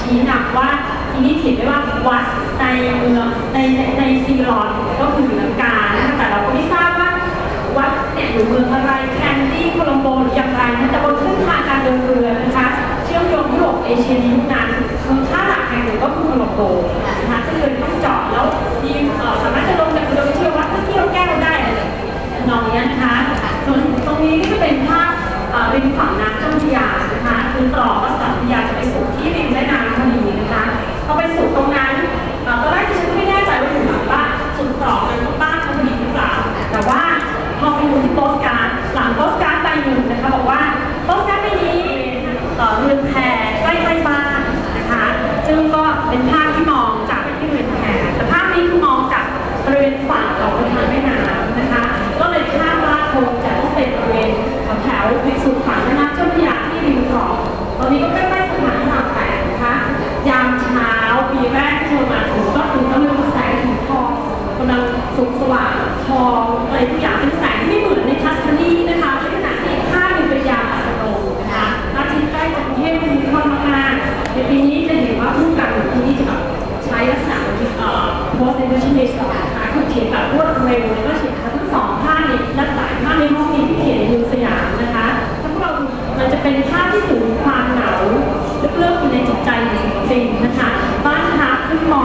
ชี้หนักว่าทีนี้เขีนได้ว่าวัดในเมืองในในในซีรอนก็คือศรีลังกาแต่เราก็ไม่ทราบว่าวัดเนี่ยอยู่เมืองอะไรแคนดี้โคลัมโบหรืออย่างไรนะแต่บนเส้นทางการเดินเรือนะคะเชื่อมโยงยุโรปเอเชียในยุคนั้นเมืองท่าหลักแห่งหนึ่งก็คือโคลัมโบนะคะซึ่งเลยต้องจอดแล้วมีสามารถจะลงจากเรือไปเที่ยววัดเพื่อเที่ยวแก้วได้เลยรนองนี้นะคะส่วนตรงนี้ก็จะเป็นภาพเป็นฝั่งน้ำเจ้าพระยานะคะคือต่อดว่าสัตยาจะไปสู่ ซึ่งก็เป็นภาพที่มองจาก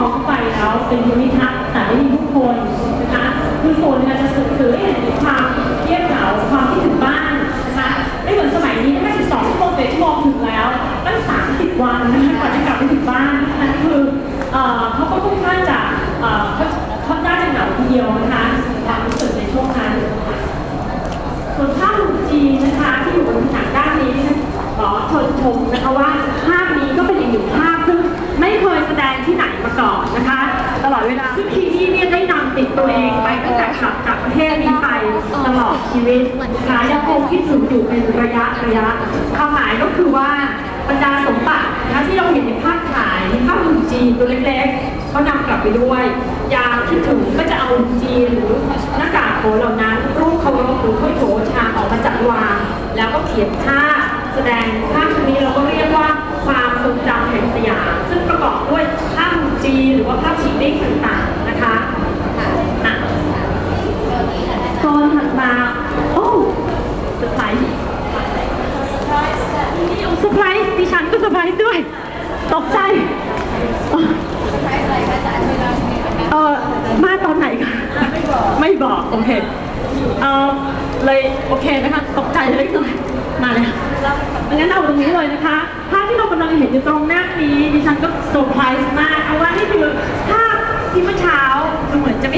องเข้าไปแล้วเป็นภูมิทัศน์แต่ไม่มีผู้คนนะคะคือโซนเนี่ยจะสื่อสื่อให้เห็นถึงความเงียบเหงาความที่ถึงบ้านนะคะไม่เหมือนสมัยนี้แค่12ชั่วโมง11ชั่วโมงถึงแล้วตั้ง30วันนะคะกว่าจะกลับไปถึงบ้านนั่นคือเอ่อเขาก็ค่อนข้างจะ ชีวิตนะคะยังคงคิดถึงอยู่เป็นระยะระยะความหมายก็คือว่าบรรดาสมบัตินะที่เราเห็นในภาพถ่ายภาพหุ่นจีนตัวเล็กๆเขานำกลับไปด้วย ยาคิดถึงก็จะเอาหุ่นจีนหรือหน้ากากโขนเหล่านั้น รูปเคารพหรือถ้วยโถชาออกมาจัดวาง แล้วก็เขียนภาพแสดงภาพนี้เราก็เรียกว่าความทรงจำแห่งสยามซึ่งประกอบด้วยภาพหุ่นจีนหรือว่าภาพชิคดิ้งต่างๆนะคะอะโซนถัดมา เซอร์ไพรส์เซอร์ไพรส์ดิฉันก็เซอร์ไพรส์ด้วย ตกใจ เออมาตอนไหนคะไม่บอก ไม่บอก โอเค เออเลยโอเคนะคะ ตกใจเล็กน้อยมาเลยค่ะงั้นเอาตรงนี้เลยนะคะภาพที่เรากำลังเห็นอยู่ตรงหน้านี้ดิฉันก็เซอร์ไพรส์มาก เพราะว่านี่คือภาพที่เมื่อเช้าดูเหมือนจะ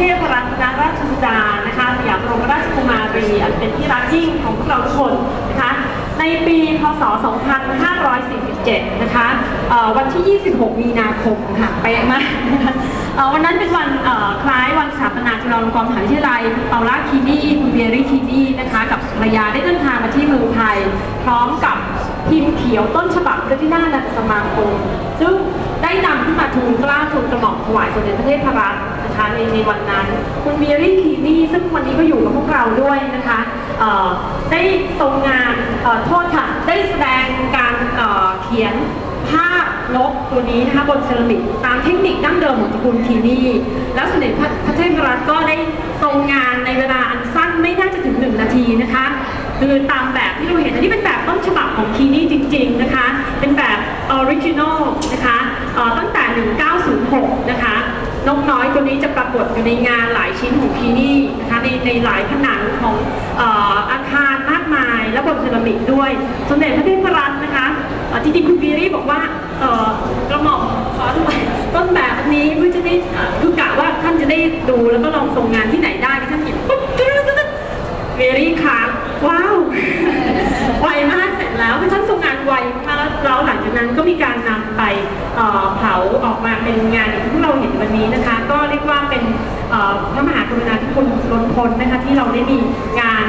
เด็จพระเทพรัตนราชสุดานะคะสยามรมราชกุมารีอันเป็นที่รักยิ่งของพวกเราทุกคนนะคะในปีพศ 2547 นะคะวันที่ 26 มีนาคมค่ะไปมากวันนั้นเป็นวันคล้ายวันสถาปนาจุฬาลงกรณ์มหาวิทยาลัยเปาล่าคีนี่คุณเบียรี่คีนี่นะคะกับภรรยาได้เดินทางมาที่เมืองไทย พร้อมกับ พิมพ์เขียวต้นฉบับพระที่นั่งนันสมาคม ซึ่งได้นำขึ้นมาทูลกล้าทูลกระหม่อมถวายสมเด็จพระเทพรัตน์นะคะในในวันนั้น คุณเบียรี่คีนี่ซึ่งวันนี้ก็อยู่กับพวกเราด้วยนะคะได้ทรงงานโทษค่ะได้แสดงการเขียนภาพนกตัวนี้นะคะบนเซรามิกตามเทคนิคดั้งเดิมของตระกูลคีนี่แล้วสมเด็จพระพระเทพรัตน์ก็ได้ทรงงานในเวลาอันสั้นไม่น่าจะถึงหนึ่งนาทีนะคะ คือตามแบบที่เราเห็นอันนี้เป็นแบบต้นฉบับของคีนี่จริง ๆนะคะ เป็นแบบออริจินอลนะคะตั้งแต่ 1906 นะคะนกน้อยตัวนี้จะปรากฏอยู่ในงานหลายชิ้นของพีนี่นะคะในในหลายผนังของออาคารมากมาย และบนเซรามิกด้วย สมเด็จพระเทพรัตน์นะคะจริงๆคุณบีรีบอกว่ากระหม่อมขอด้วยต้นแบบนี้เพื่อจะได้คือกะว่าท่านจะได้ดูแล้วก็ลองส่งงานที่ไหนได้ที่ท่านหยิบปุ๊บตึ๊ดเวรี่ค่ะว้าว ไวมากเสร็จแล้วคือท่านทรงงานไวมากแล้วหลังจากนั้นก็มีการนำไปเผาออกมาเป็นงานอย่างที่เราเห็นวันนี้นะคะ ก็เรียกว่าเป็นพระมหากรุณาธิคุณล้นพ้นนะคะที่เราได้มีงาน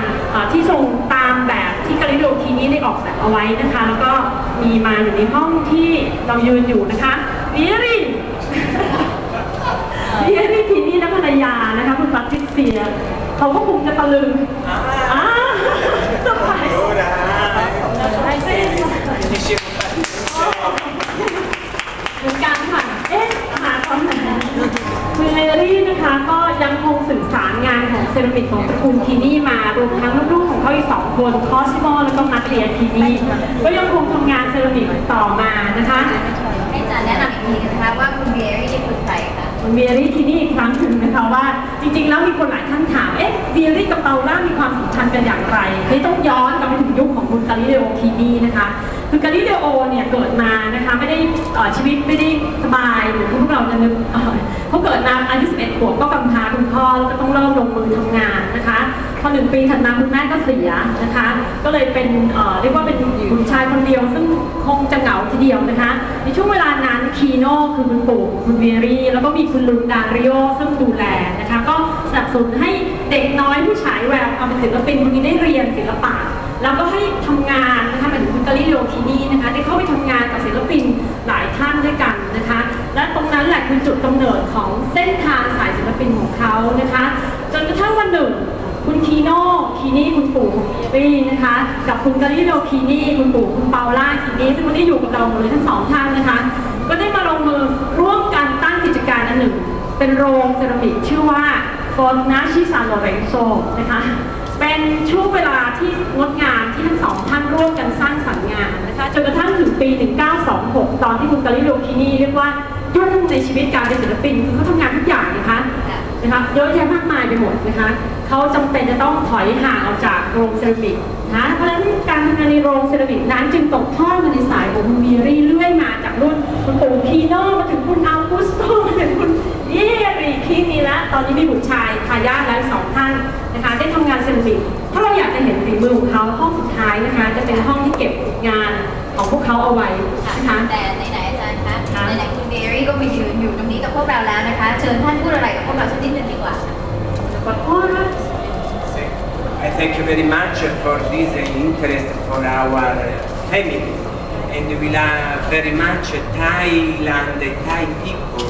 ที่ทรงตามแบบที่กาลิโดทีนี้ได้ออกแบบเอาไว้นะคะ แล้วก็มีมาอยู่ในห้องที่เรายืนอยู่นะคะเวียริเวียริทีนี้และภรรยานะคะคุณปัตติเซียเขาก็คงจะตะลึง เซรามิกของตระกูลทีนี่มารวมทั้งลูกๆของเขาอีกสองคนคอสโมแล้วก็มาเทียทีนี่ก็ยังคงทำงานเซรามิกต่อมานะคะให้อาจารย์แนะนำอีกทีนะคะว่าคุณเบียรี่นี่คือใครคะเบียรี่ทีนี่อีกครั้งหนึ่งนะคะ ว่าจริง ๆ แล้วมีคนหลายท่านถาม เอ๊ะวีรี่กับเปาล่ามีความสัมพันธ์กันอย่างไรนี่ต้องย้อนกลับไปถึงยุคของคุณกาลิเลโอทีนีนะคะคือกาลิเลโอเนี่ยเกิดมานะคะไม่ได้อ่อชีวิตไม่ได้สบายเหมือนพวกเราจะนึกเอ่อเขาเกิดมาอายุ 11 ขวบก็กำพร้าคุณพ่อแล้วก็ต้องเริ่มลงมือทำงานนะคะ พอหนึ่งปีถัดมาคุณแม่ก็เสียนะคะ ก็เลยเป็นเอ่อเรียกว่าเป็นคุณชายคนเดียว ซึ่งคงจะเหงาทีเดียวนะคะ ในช่วงเวลานั้นคีโน่คือคุณปู่คุณเบียรี่ แล้วก็มีคุณลุงดาริโอซึ่งดูแลนะคะ ก็สนับสนุนให้เด็กน้อยผู้ฉายแววความเป็นศิลปินคนนี้ได้เรียนศิลปะแล้วก็ให้ทำงานนะคะเหมือนคุณกาลิโอทีนี่นะคะได้เข้าไปทำงานกับศิลปินหลายท่านด้วยกันนะคะ และตรงนั้นแหละคือจุดกำเนิดของเส้นทางสายศิลปินของเขานะคะ จนกระทั่งวันหนึ่ง คุณคีโน่คี นี่คุณปู่ของเอวี่นะคะ กับคุณกาลิโดคีนี่คุณปู่คุณเปาล่าคีนี่ซึ่งวันนี้อยู่กับเราหมดเลยทั้งสองท่านนะคะ ก็ได้มาลงมือร่วมกันตั้งกิจการอันหนึ่ง เป็นโรงเซรามิกชื่อว่า f o r n a c h i San Lorenzo นะคะ เป็นช่วงเวลาที่งดงามที่ทั้งสองท่านร่วมกันสร้างสรรค์งานนะคะจนกระทั่งถึงปี 1926 ตอนที่คุณกาลิโดคีนี่เรียกว่ายุ่งในชีวิตการเป็นศิลปินคือเขาทำงานทุกอย่างนะคะนะคะเยอะแยะมากมายไปหมดนะคะ เขาจำเป็นจะต้องถอยห่างออกจากโรงเซรามิกนะเพราะฉะนั้นการทำงานในโรงเซรามิกนั้นจึงตกทอดมาในสายของคุณวีรี่เรื่อยมาจากรุ่นคุณปู่พีโน่มาถึงคุณอัลกุสโตมาถึงคุณเยรีคีนี่และตอนนี้มีบุตรชายทายาทแล้วสองท่านนะคะได้ทำงานเซรามิกถ้าเราอยากจะเห็นฝีมือของเขาห้องสุดท้ายนะคะ จะเป็นห้องที่เก็บงานของพวกเขาเอาไว้นะคะแต่ไหนๆอาจารย์คะค่ะไหนๆคุณเบียรี่ก็มายืนอยู่ตรงนี้กับพวกเราแล้วนะคะ เชิญท่านพูดอะไรกับพวกเราสักนิดหนึงดีกว่าขอโทษนะ I thank you very much for this interest for our family. And we love very much Thailand, Thai people.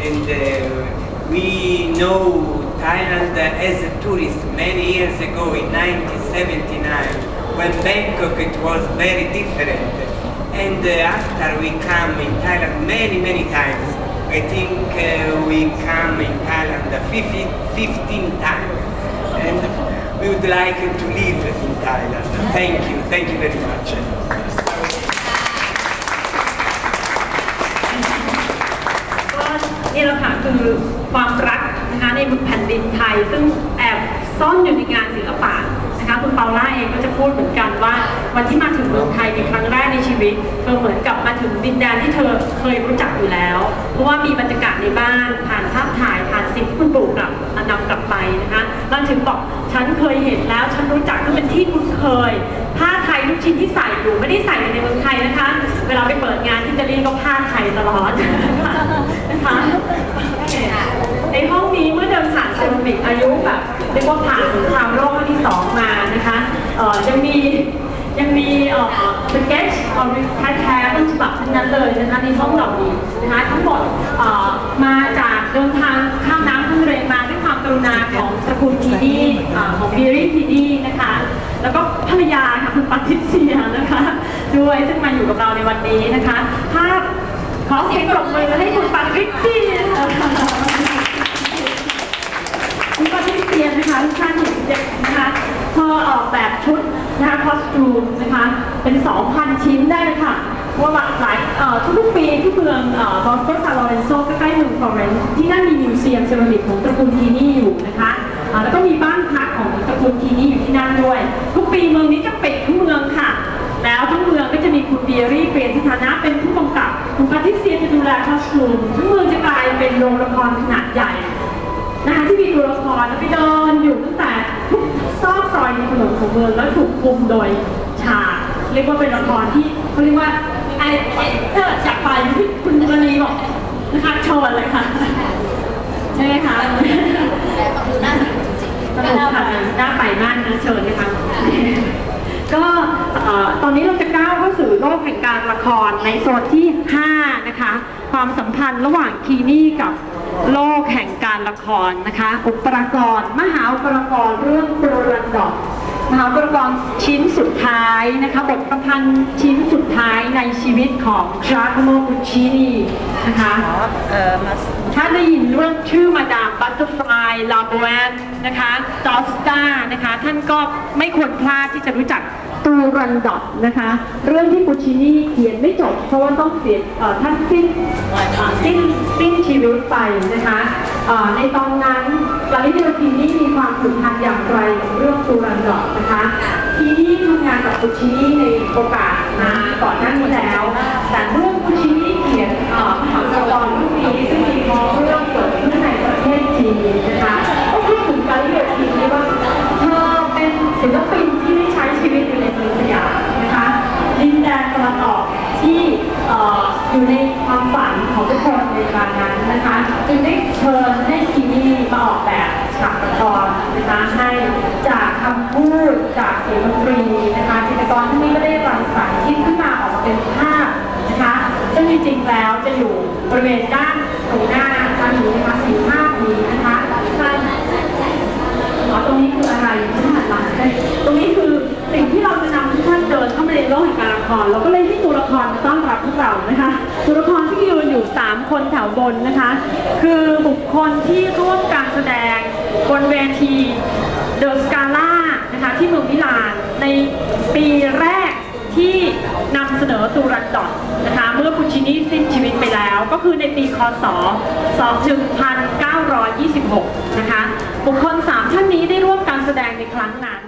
And uh, we know Thailand as a tourist many years ago in 1979 when Bangkok it was very different. And uh, after we come in Thailand many many times I think uh, we come in Thailand 15, 15 times we would like to live in Thailand. Thank you, thank you very much. ก็นี่แหละค่ะคือความรักนะคะในแผ่นดินไทย ซึ่งแอบซ่อนอยู่ในงานศิลปะนะคะคุณเปาล่าเองก็จะพูดเหมือนกันว่า วันที่มาถึงเมืองไทยในครั้งแรกในชีวิตเธอเหมือนกับมาถึงดินแดนที่เธอเคยรู้จักอยู่แล้ว เพราะว่ามีบรรยากาศในบ้านผ่านภาพถ่ายผ่านสิ่งที่คุณปู่กลับ นั่นถึงบอกฉันเคยเห็นแล้ว ฉันรู้จักก็เป็นที่คุ้นเคย ผ้าไทยทุกชิ้นที่ใส่อยู่ไม่ได้ใส่ในเมืองไทยนะคะ เวลาไปเปิดงานที่อิตาลีก็ผ้าไทยตลอดนะคะในห้องนี้เมื่อเดินผ่านเซรามิกอายุแบบเรียกว่าผ่านสงครามโลกครั้งที่สองมานะคะเออยังมียังมีเอ่อสเก็ตของแท้ๆต้นฉบับทั้งนั้นเลยนะคะในห้องเหล่านี้นะคะทั้งหมดเอ่อมาจากเดินทางข้ามน้ำข้ามทะเลมา รุณาของตระกูลทีนี่เอ่อของบีรี่ทีนี่นะคะ แล้วก็ภรรยาค่ะคุณปัทิเซียนะคะด้วยซึ่งมาอยู่กับเราในวันนี้นะคะภาพขอเสียงปรบมือให้คุณปัทิเซียคุณปัทิเซียนะคะทุกท่านเห็นเด็กนะคะเธอออกแบบชุดนะคะคอสตูมนะคะเป็น 2,000 ชิ้นได้เลยค่ะ ว่าหลายทุกๆปีที่เมืองบอสโตซาโลเรนโซใกล้ๆเมืองฟลอเรนซ์ที่นั่นมีมิวเซียมเซรามิกของตระกูลทีนี่อยู่นะคะแล้วก็มีบ้านพักของตระกูลทีนี่อยู่ที่นั่นด้วย ทุกปีเมืองนี้จะปิดทั้งเมืองค่ะ แล้วทั้งเมืองก็จะมีคุณเบียรี่เปลี่ยนสถานะเป็นผู้กำกับคุณปาทิเซียจะดูแลคอสตูมทั้งเมืองจะกลายเป็นโรงละครขนาดใหญ่นะคะที่มีตัวละครแล้วไปเดินอยู่ตั้งแต่ทุกซอกซอยในถนนของเมืองแล้วถูกคุมโดยฉากเรียกว่าเป็นละครที่เขาเรียกว่า ไอเออจากไปคุณมณีบอกนะคะชว์เลยค่ะ ใช่ไหมคะแต่ดูน่าสนุกจริงสนุกค่ะน่าไปมากนะเชิญเลยค่ะก็ตอนนี้เราจะก้าวเข้าสู่โลกแห่งการละครในโซนที่ 5 นะคะ ความสัมพันธ์ระหว่างคีนี่กับโลกแห่งการละครนะคะ อุปกรณ์มหาอุปกรณ์เรื่องโปรลันดอกมหาอุปกรณ์ชิ้นสุดท้ายนะคะบท ตภัณฑ์ชิ้นสุดท้ายในชีวิตของ Giacomo Puccini นะคะเอ่อมาถ้าได้ยินเรื่องชื่อมาดามบัตเตอร์ฟลายลาโบแวนนะคะดอสตานะคะ ท่านก็ไม่ควรพลาดที่จะรู้จักตูรันดอตนะคะ เรื่องที่ปูชินีเขียนไม่จบ เพราะว่าต้องเสียเอ่อท่านสิ้นเอ่อสิ้นสิ้นชีวิตไปนะคะเอ่อในตอนนั้น นิเดลทีนี่มีความผูกพันอย่างไรกับเรื่องตูรันดอตนะคะ ทีนี่ทำงานกับปูชินีในโอกาสมาก่อนหน้านี้แล้ว แต่เมื่อปูชินีเขียนเอ่อมหาละครเรื่องนี้ซึ่งมีพอเรื่องเกิดขึ้นในประเทศจีนนะคะก็พูดถึงการเรียนทีนี้ว่าเธอเป็นศิลปินที่ได้ใช้ชีวิตอยู่ในเมืองสยามนะคะดินแดนตะวันออกที่อยู่ในความฝันของทุกคนในเวลานั้นนะคะจึงได้เชิญให้ทีนี่มาออกแบบ รนะคะให้จากคำพูดจากเสียงดนตรีนะคะจิตรกรที่นี่ก็ได้รังสรรค์คิดขึ้นมาออกมาเป็นภาพนะคะซึ่งจริงๆแล้วจะอยู่บริเวณด้านตรงหน้าทางนี้นะคะสี่ภาพนี้นะคะท่านอ๋อตรงนี้คืออะไรที่หันหลังตรงนี้คือสิ่งที่เราจะนำทุกท่านเดินเข้ามาในโลกแห่งการละครเราก็เลยให้ตัวละครมาต้อนรับพวกเรานะคะตัวละครที่ยืนอยู่ 3 คนแถวบนนะคะ คือบุคคลที่ร่วมการแสดง บนเวทีเดอะสกาล่านะคะที่เมืองมิลานในปีแรกที่นำเสนอตูรันดอตนะคะเมื่อปูชินีสิ้นชีวิตไปแล้ว ก็คือในปีคศ1926 นะคะบุคคล 3 ท่านนี้ได้ร่วมการแสดงในครั้งนั้น